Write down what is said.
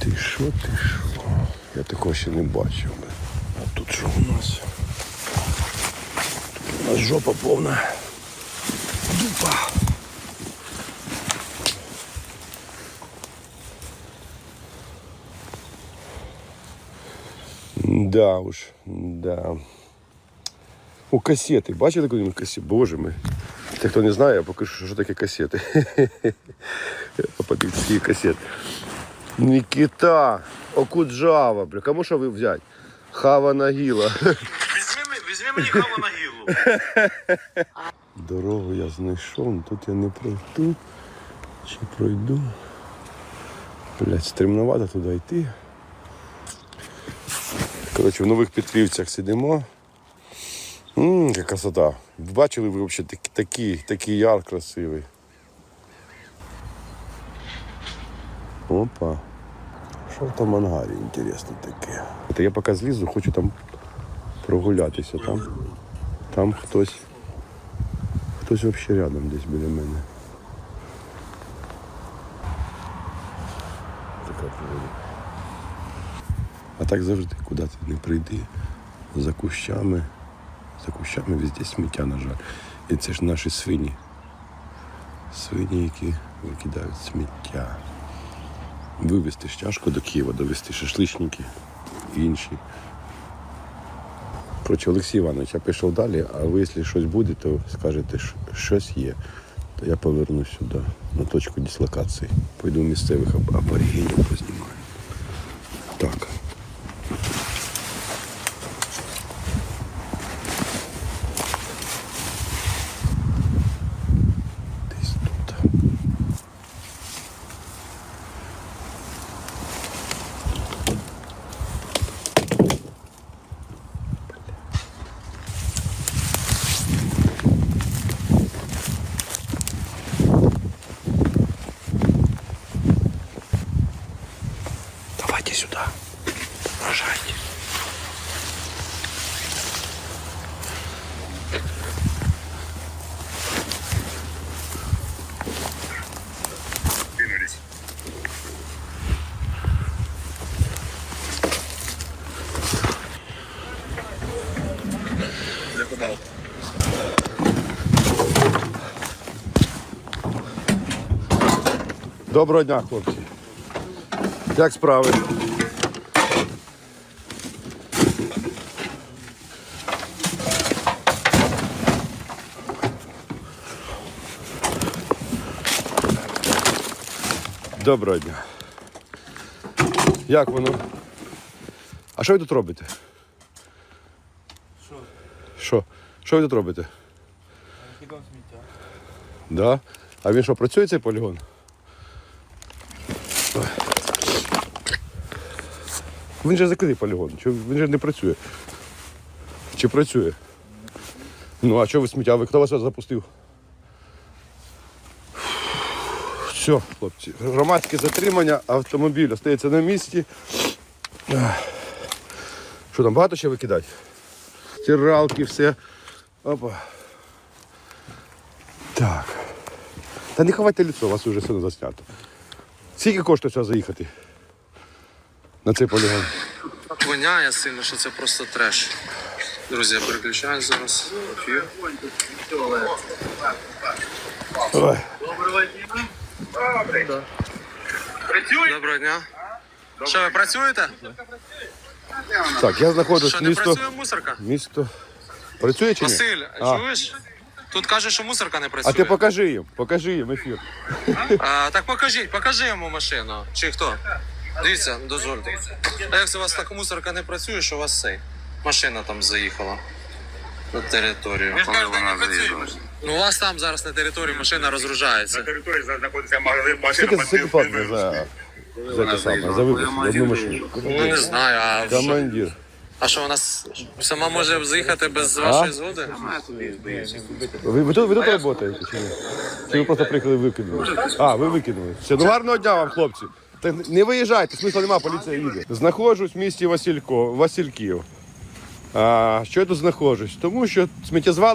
Ти що, ти що? Я такого ще не бачив. бля. А тут що у нас? Тут у нас жопа повна. Дупа. Да уж, да. О, касети. Бачили коли касети? Боже мой. Те, хто не знає, я покажу, що таке касети. Подивіться, які касети. Нікіта, Окуджава, бля. Кому що ви взяти? Хава Нагіла. Візьми, мені каву на гілу. Дорогу я знайшов, ну тут я не пройду. Чи пройду? Блять, стремновато туди йти. Коротше, в нових Петрівцях сидимо. Ммм, яка красота. Бачили ви взагалі такий, такий яр красивий. Опа. Що в там ангарі інтересне таке? Це я поки злізу, хочу там прогулятися. Там, там хтось. Хтось взагалі рядом десь біля мене. Така. А так завжди, куди ти не прийди. За кущами. За кущами везде сміття, на жаль. І це ж наші свині. Свині, які викидають сміття. Вивезти ж тяжко до Києва, довезти шашличники і інші. Коротше, Олексій Іванович, я пішов далі, а ви, якщо щось буде, то скажете, що щось є. То я повернусь сюди, на точку дислокації. Пойду місцевих аб- аборигенів познімаю. Так. Приезжайте сюда. Уважайте. Доброго дня, хлопці. Як справи? Доброго дня. Як воно? А що ви тут робите? Що? Що? Що ви тут робите? Хідом сміття. Да? А він що, працює цей полігон? Він же закритий полігон. Він же не працює? Чи працює? Ну, а що ви сміття? Ви хто вас запустив? Все, хлопці. Громадське затримання, автомобіль остається на місці. Що там, багато ще викидати? Стиралки, все. Опа. Так. Та не ховайте лицо, вас вже все заснято. Скільки коштує сюди заїхати? На цей полігон? Так воняє сильно, що це просто треш. Друзі, я переключаю зараз ефір. Ой. Доброго дня. Що, ви працюєте? Так, я знаходжусь Що, не місто. працює мусорка? Місто. Працює чи ні? Василь, А. чуєш? Тут кажуть, що мусорка не працює. А ти покажи їм, покажи їм ефір. А, так покажіть, покажи йому машину. Чи хто? Дивіться, дозвольте. А як це у вас так мусорка не працює, що у вас цей? Машина там заїхала на територію. Коли вона заїжджала. Ну у вас там зараз на території машина розгружається. На території знаходиться магазин, машина. Скільки, скільки платно за, за те саме, за випуск, за одну машину? Ну не знаю, а, що- Командир. а що вона с- сама може заїхати без вашої згоди? Ви, ви тут, ви тут працюєте чи ні? Чи ви просто приїхали і викинули? А, ви викинули. Все, ну гарного дня вам, хлопці. Так не виїжджайте, смисла нема, поліція їде. Знаходжусь в місті Василько, Васильків. А, що я тут знаходжусь? Тому що сміттєзвал